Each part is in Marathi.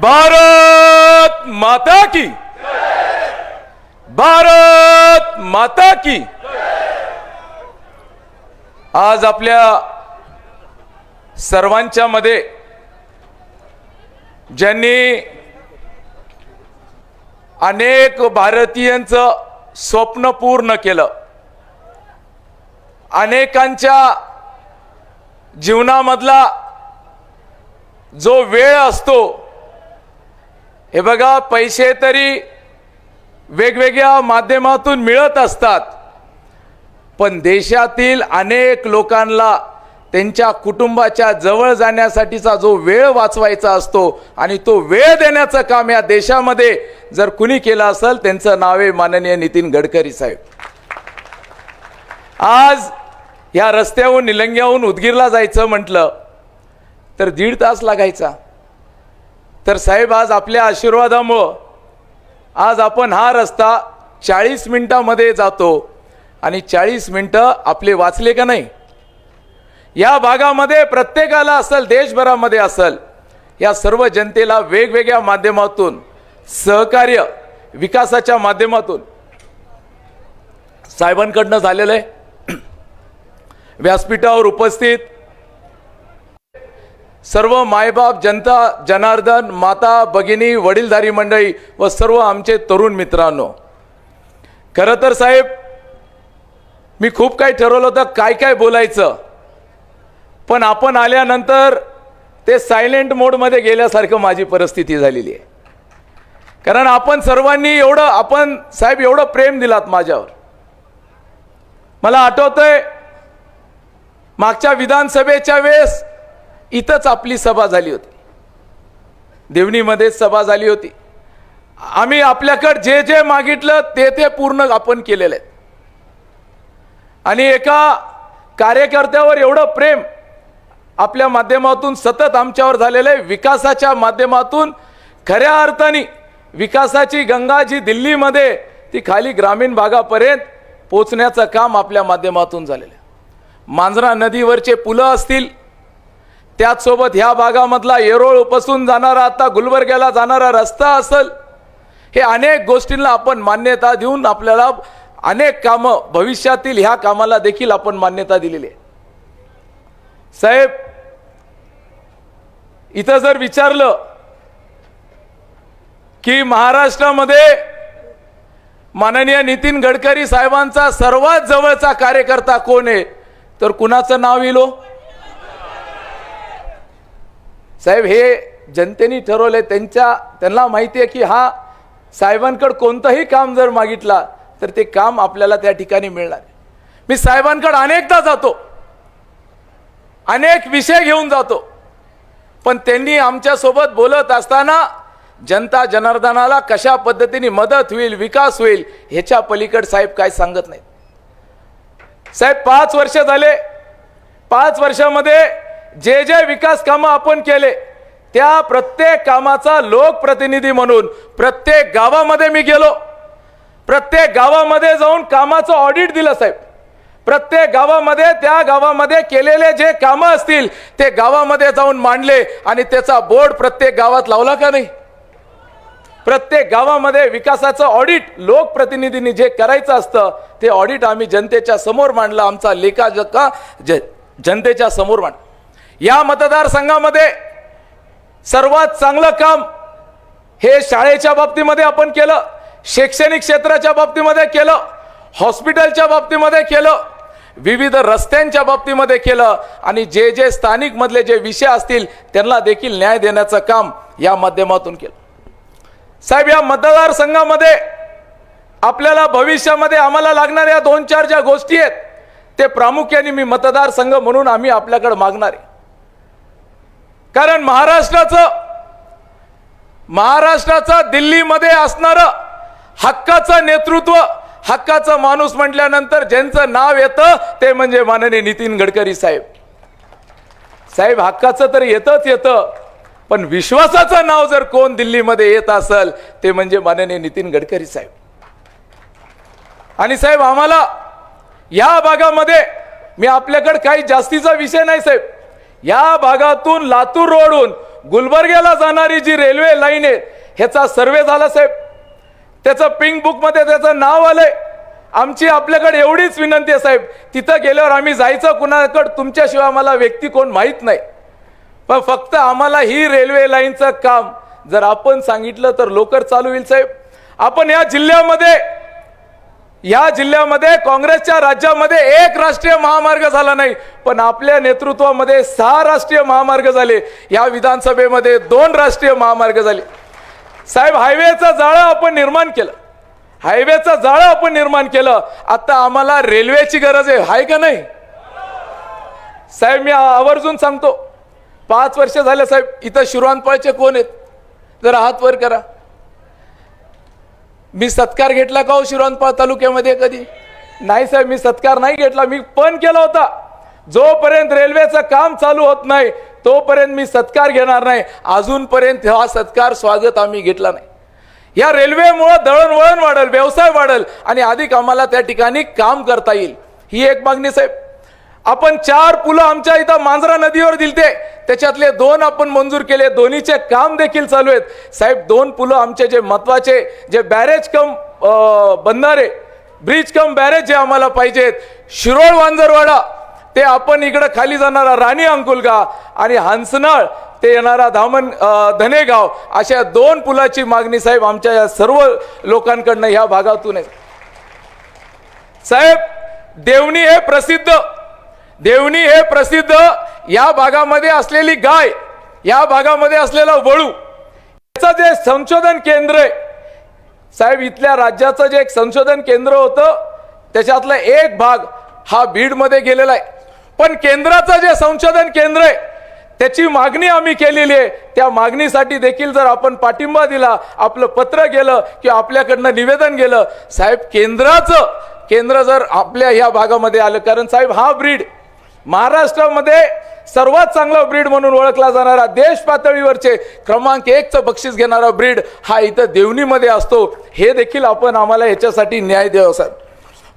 भारत माता की। भारत माता की। आज आपल्या सर्वांच्या मध्ये ज्यांनी अनेक भारतीयांचं स्वप्न पूर्ण केलं अनेकांच्या जीवनामधला जो वेळ असतो हे बघा पैसे तरी वेगवेगळ्या माध्यमातून मिळत असतात. पण देशातील अनेक लोकांना त्यांच्या कुटुंबाच्या जवळ जाण्यासाठीचा जो वेळ वाचवायचा असतो आणि तो वेळ देण्याचं काम या देशामध्ये जर कुणी केलं असेल त्यांचं नाव आहे माननीय नितीन गडकरी साहेब. आज या रस्त्याहून निलंग्याहून उदगीरला जायचं म्हटलं तर दीड तास लागायचा. तर साहेब आज आपल्या आशीर्वादामुळं आज आपण हा रस्ता चाळीस मिनटामध्ये जातो आणि चाळीस मिनटं आपले वाचले का नाही? या भागामध्ये प्रत्येकाला असेल देशभरामध्ये असेल या सर्व जनतेला वेगवेगळ्या माध्यमातून सहकार्य विकासाच्या माध्यमातून. साहेबांकडनं झालेलं आहे. व्यासपीठावर उपस्थित सर्व मायबाप जनता जनार्दन माता भगिनी वडीलधारी मंडळी व सर्व आमचे तरुण मित्रांनो. खरं तर साहेब मी खूप काही ठरवलं होतं काय काय बोलायचं. पण आपण आल्यानंतर ते सायलेंट मोडमध्ये गेल्यासारखं माझी परिस्थिती झालेली आहे. कारण आपण सर्वांनी एवढं आपण साहेब एवढं प्रेम दिलात माझ्यावर. मला आठवतंय मागच्या विधानसभेच्या वेळेस इथंच आपली सभा झाली होती. देवणीमध्येच सभा झाली होती. आम्ही आपल्याकडं जे जे मागितलं ते ते पूर्ण आपण केलेलं आहे आणि एका कार्यकर्त्यावर एवढं प्रेम आपल्या माध्यमातून सतत आमच्यावर झालेलं आहे. विकासाच्या माध्यमातून खऱ्या अर्थाने विकासाची गंगा जी दिल्लीमध्ये ती खाली ग्रामीण भागापर्यंत पोचण्याचं काम आपल्या माध्यमातून झालेलं आहे. मांजरा नदीवरचे पुलं असतील त्याचसोबत ह्या भागामधला येरोळ उपसून जाणारा आता गुलबर्ग्याला जाणारा रस्ता असेल हे अनेक गोष्टींना आपण मान्यता देऊन आपल्याला अनेक कामं भविष्यातील ह्या कामाला देखील आपण मान्यता दिलेली आहे. साहेब इथं जर विचारलं की महाराष्ट्रामध्ये माननीय नितीन गडकरी साहेबांचा सर्वात जवळचा कार्यकर्ता कोण आहे तर कुणाचं नाव येलो हो? साहेब हे जनतेने ठरवले त्यांच्या त्यांना माहिती आहे की हा साहेबांकडं कोणतंही काम जर मागितला तर ते काम आपल्याला त्या ठिकाणी मिळणार आहे. मी साहेबांकडं अनेकदा जातो. अनेक विषय घेऊन जातो. पण त्यांनी आमच्यासोबत बोलत असताना जनता जनार्दनाला कशा पद्धतीने मदत होईल विकास होईल ह्याच्या पलीकड साहेब काय सांगत नाहीत. साहेब पाच वर्ष झाले. पाच वर्षामध्ये जे जे विकास कामं आपण केले त्या प्रत्येक कामाचा लोकप्रतिनिधी म्हणून प्रत्येक गावामध्ये मी गेलो. प्रत्येक गावामध्ये जाऊन कामाचं ऑडिट दिलं साहेब. प्रत्येक गावामध्ये त्या गावामध्ये केलेले जे कामं असतील ते गावामध्ये जाऊन मांडले आणि त्याचा बोर्ड प्रत्येक गावात लावला का नाही? प्रत्येक गावामध्ये विकासाचं ऑडिट लोकप्रतिनिधींनी जे करायचं असतं ते ऑडिट आम्ही जनतेच्या समोर मांडलं. आमचा लेखाजोखा ज जनतेच्या समोर मांड या मतदारसंघामध्ये सर्वात चांगलं काम हे शाळेच्या बाबतीमध्ये आपण केलं शैक्षणिक क्षेत्राच्या बाबतीमध्ये केलं हॉस्पिटलच्या बाबतीमध्ये केलं विविध रस्त्यांच्या बाबतीमध्ये केलं आणि जे जे स्थानिक मधले जे विषय असतील त्यांना देखील न्याय देण्याचं काम या माध्यमातून केलं. साहेब या मतदारसंघामध्ये आपल्याला भविष्यामध्ये आम्हाला लागणाऱ्या दोन चार ज्या गोष्टी आहेत ते प्रामुख्याने मी मतदारसंघ म्हणून आम्ही आपल्याकडे मागणार आहे. कारण महाराष्ट्राचं महाराष्ट्राचं दिल्लीमध्ये असणारं हक्काचं नेतृत्व हक्काचं माणूस म्हटल्यानंतर ज्यांचं नाव येतं ते म्हणजे माननीय नितीन गडकरी साहेब. साहेब हक्काचं तर येतच येतं पण विश्वासाचं नाव जर कोण दिल्लीमध्ये येत असेल ते म्हणजे माननीय नितीन गडकरी साहेब. आणि साहेब आम्हाला या भागामध्ये मी आपल्याकडे काही जास्तीचा विषय नाही साहेब. या भागातून लातूर रोडून गुलबर्ग्याला जाणारी जी रेल्वे लाईन आहे ह्याचा सर्वे झाला साहेब. त्याचं पिंक बुकमध्ये त्याचं नाव आलंय. आमची आपल्याकडे एवढीच विनंती आहे साहेब. तिथं गेल्यावर आम्ही जायचं कुणाकडं तुमच्याशिवाय आम्हाला व्यक्ती कोण माहीत नाही. पण फक्त आम्हाला ही रेल्वे लाईनचं काम जर आपण सांगितलं तर लवकर चालू होईल साहेब. आपण या जिल्ह्यामध्ये या जिल्ह्यामध्ये काँग्रेसच्या राज्यामध्ये एक राष्ट्रीय महामार्ग झाला नाही पण आपल्या नेतृत्वामध्ये सहा राष्ट्रीय महामार्ग झाले. या विधानसभेमध्ये दोन राष्ट्रीय महामार्ग झाले. साहेब हायवेचं जाळं आपण निर्माण केलं. हायवेचं जाळं आपण निर्माण केलं. आता आम्हाला रेल्वेची गरज आहे. हाय का नाही? साहेब मी आवर्जून सांगतो. पाच वर्ष झाले साहेब इथं शिरवानपाळचे कोण आहेत? जरा हात वर करा. मी सत्कार घेतला का हो शिरवानपाळ तालुक्यामध्ये कधी? नाही साहेब मी सत्कार नाही घेतला. मी पण केला होता. जोपर्यंत रेल्वेचं काम चालू होत नाही तोपर्यंत मी सत्कार घेणार नाही. अजूनपर्यंत हा सत्कार स्वागत आम्ही घेतला नाही. या रेल्वेमुळं दळणवळण वाढेल व्यवसाय वाढेल आणि अधिक आम्हाला त्या ठिकाणी काम करता येईल. ही एक मागणी साहेब. आपण चार पुलं आमच्या इथं मांजरा नदीवर दिलते. त्याच्यातले दोन आपण मंजूर केले. दोन्हीचे काम देखील चालू आहेत. साहेब दोन पुलं आमचे जे महत्त्वाचे जे बॅरेज कम अं, बंधारे ब्रिज कम बॅरेज जे आम्हाला पाहिजेत. शिरोळ वांजरवाडा ते आपण इकडं खाली जाणारा राणी अंकुलगा आणि हंसनाळ ते येणारा धामण धनेगाव अशा दोन पुलाची मागणी साहेब आमच्या या सर्व लोकांकडनं ह्या भागातून आहे. साहेब देवणी हे प्रसिद्ध देवणी हे प्रसिद्ध या भागामध्ये असलेली गाय या भागामध्ये असलेला वळू याचं जे संशोधन केंद्र आहे साहेब इथल्या राज्याचं जे एक संशोधन केंद्र होतं त्याच्यातला एक भाग हा बीडमध्ये गेलेला आहे. पण केंद्राचं जे संशोधन केंद्र आहे त्याची मागणी आम्ही केलेली आहे. त्या मागणीसाठी देखील जर आपण पाठिंबा दिला आपलं पत्र गेलं किंवा आपल्याकडनं निवेदन गेलं साहेब केंद्राचं केंद्र जर आपल्या या भागामध्ये आलं कारण साहेब हा ब्रीड महाराष्ट्रामध्ये सर्वात चांगला ब्रीड म्हणून ओळखला जाणारा देश पातळीवरचे क्रमांक एकचं बक्षीस घेणारा ब्रीड हा इथं देवणीमध्ये असतो. हे देखील आपण आम्हाला याच्यासाठी न्याय द्यावा साहेब.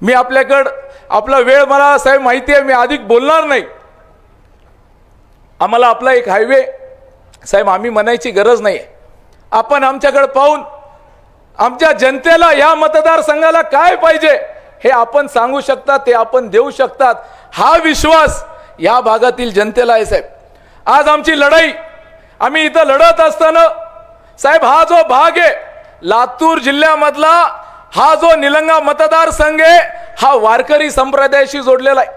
मी आपल्याकडं आपला वेळ मला साहेब माहिती आहे मी अधिक बोलणार नाही. आम्हाला आपला एक हायवे साहेब आम्ही म्हणायची गरज नाही आपण आमच्याकडे पाहून आमच्या जनतेला या मतदारसंघाला काय पाहिजे हे आपण सांगू शकता ते आपण देऊ शकतात. हा विश्वास या भागातील जनतेला आहे साहेब. आज आमची लढाई आम्ही इथं लढत असताना साहेब हा जो भाग आहे लातूर जिल्ह्यामधला हा जो निलंगा मतदारसंघ आहे हा वारकरी संप्रदायाशी जोडलेला आहे.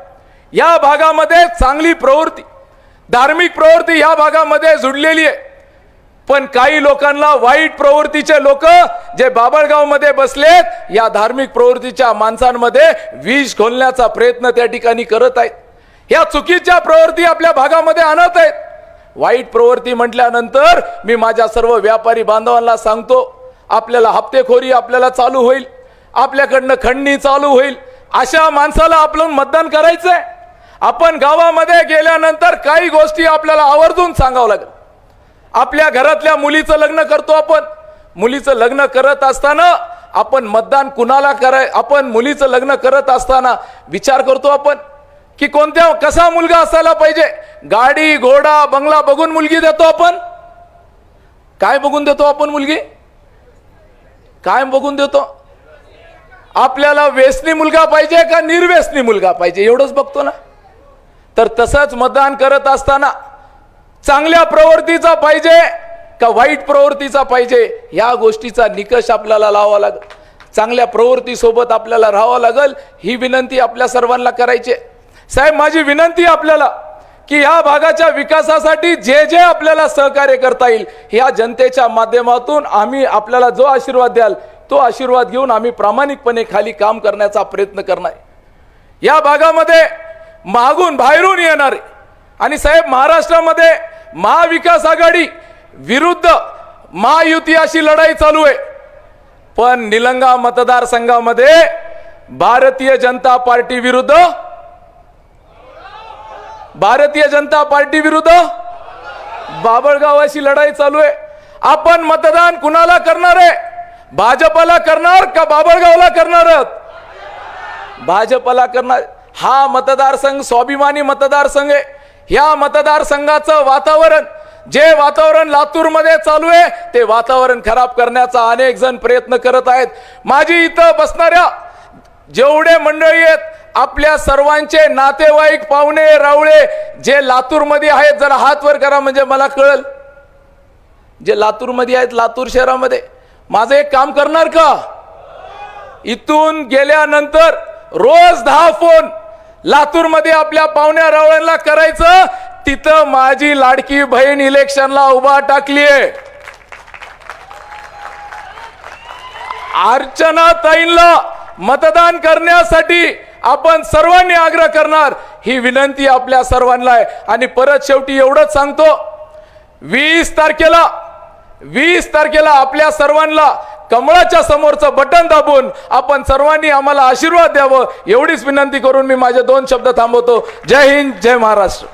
या भागामध्ये चांगली प्रवृत्ती धार्मिक प्रवृत्ती या भागामध्ये जुडलेली आहे. पण काही लोकांना वाईट प्रवृत्तीचे लोक जे बाबळगावमध्ये बसलेत या धार्मिक प्रवृत्तीच्या माणसांमध्ये विष घोलण्याचा प्रयत्न त्या ठिकाणी करत आहेत. या चुकीच्या प्रवृत्ती आपल्या भागामध्ये आणत आहेत. वाईट प्रवृत्ती म्हटल्यानंतर मी माझ्या सर्व व्यापारी बांधवांना सांगतो आपल्याला हप्तेखोरी आपल्याला चालू होईल आपल्याकडनं खंडणी चालू होईल अशा माणसाला आपलं मतदान करायचंय. आपण गावामध्ये गेल्यानंतर काही गोष्टी आपल्याला आवर्जून सांगावं लागेल. आपल्या घरातल्या मुलीचं लग्न करतो आपण. मुलीचं लग्न करत असताना आपण मतदान कुणाला कराय आपण मुलीचं लग्न करत असताना विचार करतो आपण की कोणत्या कसा मुलगा असायला पाहिजे? गाडी घोडा बंगला बघून मुलगी देतो आपण? काय बघून देतो आपण मुलगी? काय बघून देतो? आपल्याला व्यसनी मुलगा पाहिजे का निर्वेसनी मुलगा पाहिजे? एवढंच बघतो ना. तर तसंच मतदान करत असताना चांगल्या प्रवृत्तीचा पाहिजे का वाईट प्रवृत्तीचा पाहिजे? या गोष्टीचा निकष आपल्याला लावावा लागेल. चांगल्या प्रवृत्तीसोबत आपल्याला राहावं लागेल ही विनंती आपल्या सर्वांना करायची आहे. साहेब माझी विनंती आपल्याला की या भागाच्या विकासासाठी जे जे आपल्याला सहकार्य करता येईल ह्या जनतेच्या माध्यमातून आम्ही आपल्याला जो आशीर्वाद द्याल तो आशीर्वाद घेऊन आम्ही प्रामाणिकपणे खाली काम करण्याचा प्रयत्न करणार या भागामध्ये मागून बाहेरून येणारे आणि साहेब महाराष्ट्रामध्ये महाविकास आघाडी विरुद्ध महायुती अशी लढाई चालू आहे. पण निलंगा मतदारसंघामध्ये भारतीय जनता पार्टी विरुद्ध भारतीय जनता पार्टी विरुद्ध बाबळगावाशी लढाई चालू आहे. आपण मतदान कुणाला करणार आहे? भाजपला करणार का बाबळगावला करणार भाजपला करणार. हा मतदारसंघ स्वाभिमानी मतदारसंघ आहे. ह्या मतदारसंघाचं वातावरण जे वातावरण लातूरमध्ये चालू आहे ते वातावरण खराब करण्याचा अनेक जण प्रयत्न करत आहेत. माझी इथं बसणाऱ्या जेवढे मंडळी आहेत आपल्या सर्वांचे नातेवाईक पाहुणे रावळे जे लातूरमध्ये आहेत जरा हात वर करा म्हणजे मला कळल. जे लातूरमध्ये आहेत लातूर शहरामध्ये. माझं एक काम करणार का? इथून गेल्यानंतर रोज दहा फोन लातूरमध्ये आपल्या पाहुण्या रावळ्यांना करायचं तिथं माझी लाडकी बहीण इलेक्शनला उभा टाकलीये. अर्चना ताईंला मतदान करण्यासाठी आपण सर्वांनी आग्रह करणार ही विनंती आपल्या सर्वांना आहे. आणि परत शेवटी एवढंच सांगतो वीस तारखेला वीस तारखेला आपल्या सर्वांना कमळाच्या समोरचं बटन दाबून आपण सर्वांनी आम्हाला आशीर्वाद द्यावं एवढीच विनंती करून मी माझे दोन शब्द थांबवतो. जय हिंद जय महाराष्ट्र.